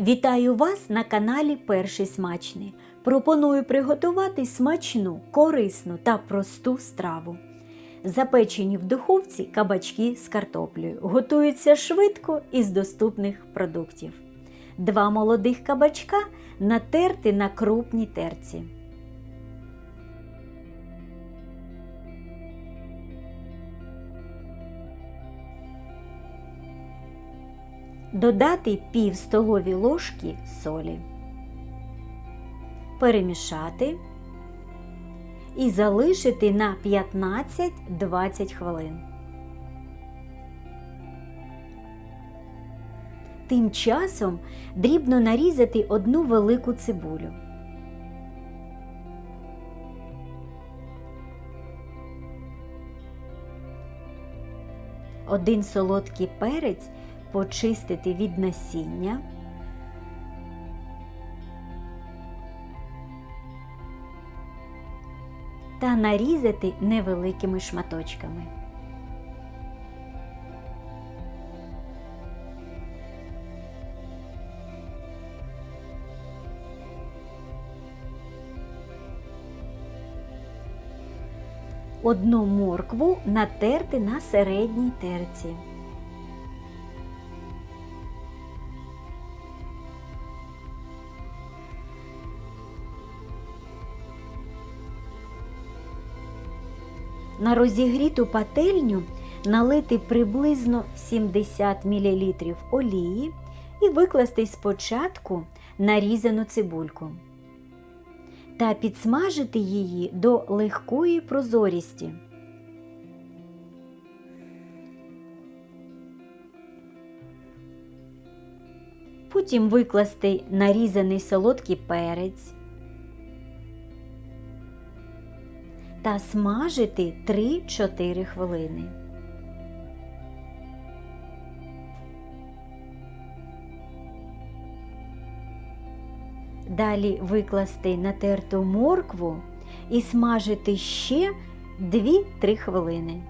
Вітаю вас на каналі Перший Смачний. Пропоную приготувати смачну, корисну та просту страву. Запечені в духовці кабачки з картоплею. Готуються швидко із доступних продуктів. Два молодих кабачка натерти на крупній терці. Додати пів столові ложки солі. Перемішати і залишити на 15-20 хвилин. Тим часом дрібно нарізати одну велику цибулю. Один солодкий перець почистити від насіння. Та нарізати невеликими шматочками. Одну моркву натерти на середній терці. На розігріту пательню налити приблизно 70 мл олії і викласти спочатку нарізану цибульку та підсмажити її до легкої прозорісті. Потім викласти нарізаний солодкий перець та смажити 3-4 хвилини. Далі викласти натерту моркву і смажити ще 2-3 хвилини.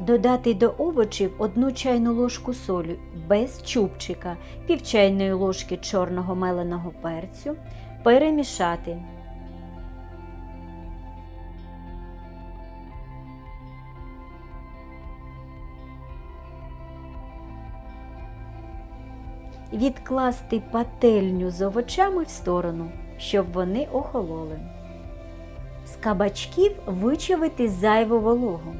Додати до овочів одну чайну ложку солі без чубчика, пів чайної ложки чорного меленого перцю, перемішати. Відкласти пательню з овочами в сторону, щоб вони охололи. З кабачків вичавити зайву вологу.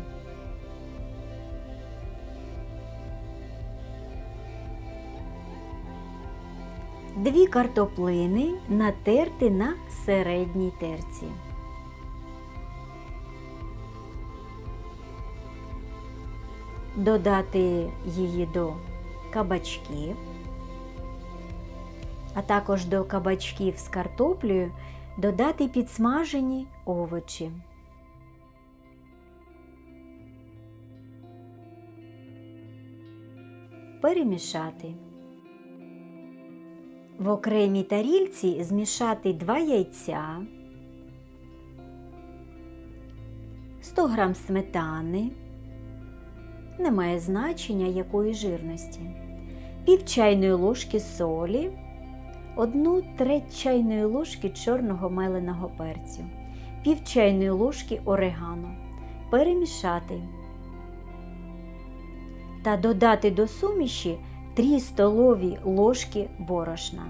Дві картоплини натерти на середній терці. Додати її до кабачків, а також до кабачків з картоплею додати підсмажені овочі. Перемішати. В окремій тарільці змішати 2 яйця, 100 г сметани, немає значення якої жирності, пів чайної ложки солі, 1 треть чайної ложки чорного меленого перцю, пів чайної ложки орегано, перемішати. Та додати до суміші 3 столові ложки борошна.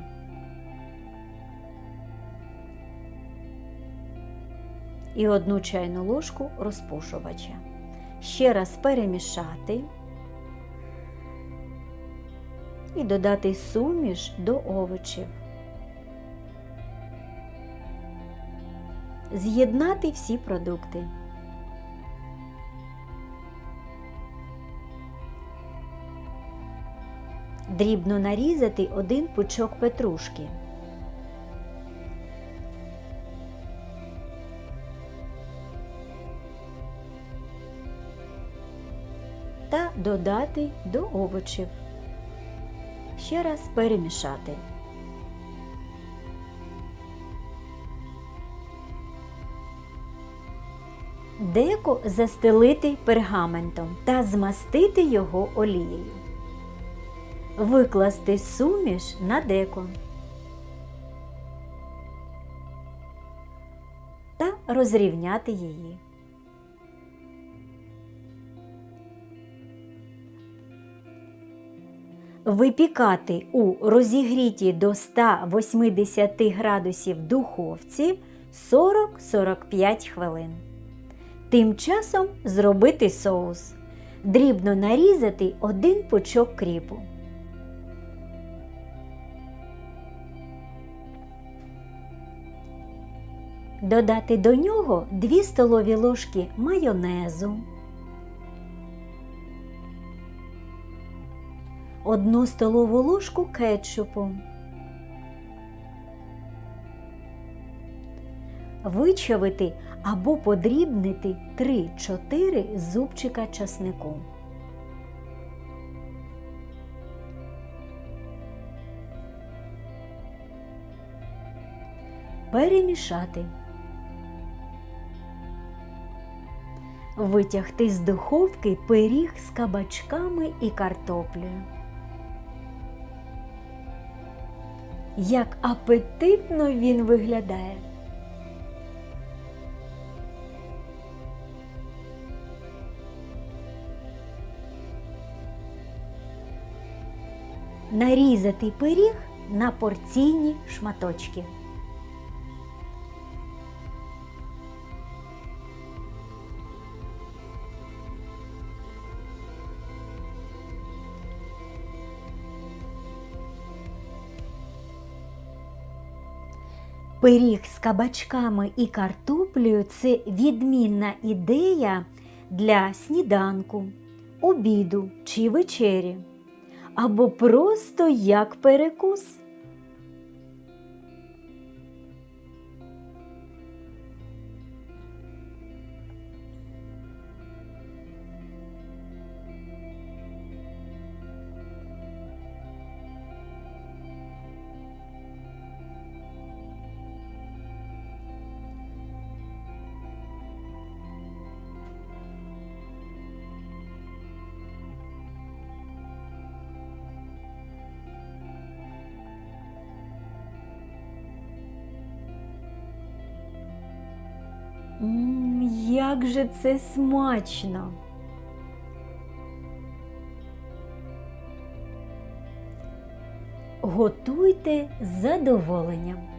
І одну чайну ложку розпушувача. Ще раз перемішати і додати суміш до овочів. З'єднати всі продукти. Дрібно нарізати один пучок петрушки. Та додати до овочів. Ще раз перемішати. Деко застелити пергаментом та змастити його олією. Викласти суміш на деко. Та розрівняти її. Випікати у розігрітій до 180 градусів духовці 40-45 хвилин. Тим часом зробити соус. Дрібно нарізати один пучок кріпу. Додати до нього 2 столові ложки майонезу, одну столову ложку кетчупу, вичавити або подрібнити 3-4 зубчика часнику. Перемішати. Витягти з духовки пиріг з кабачками і картоплею. Як апетитно він виглядає. Нарізати пиріг на порційні шматочки. Пиріг з кабачками і картоплею це відмінна ідея для сніданку, обіду чи вечері, або просто як перекус. М, як же це смачно! Готуйте з задоволенням.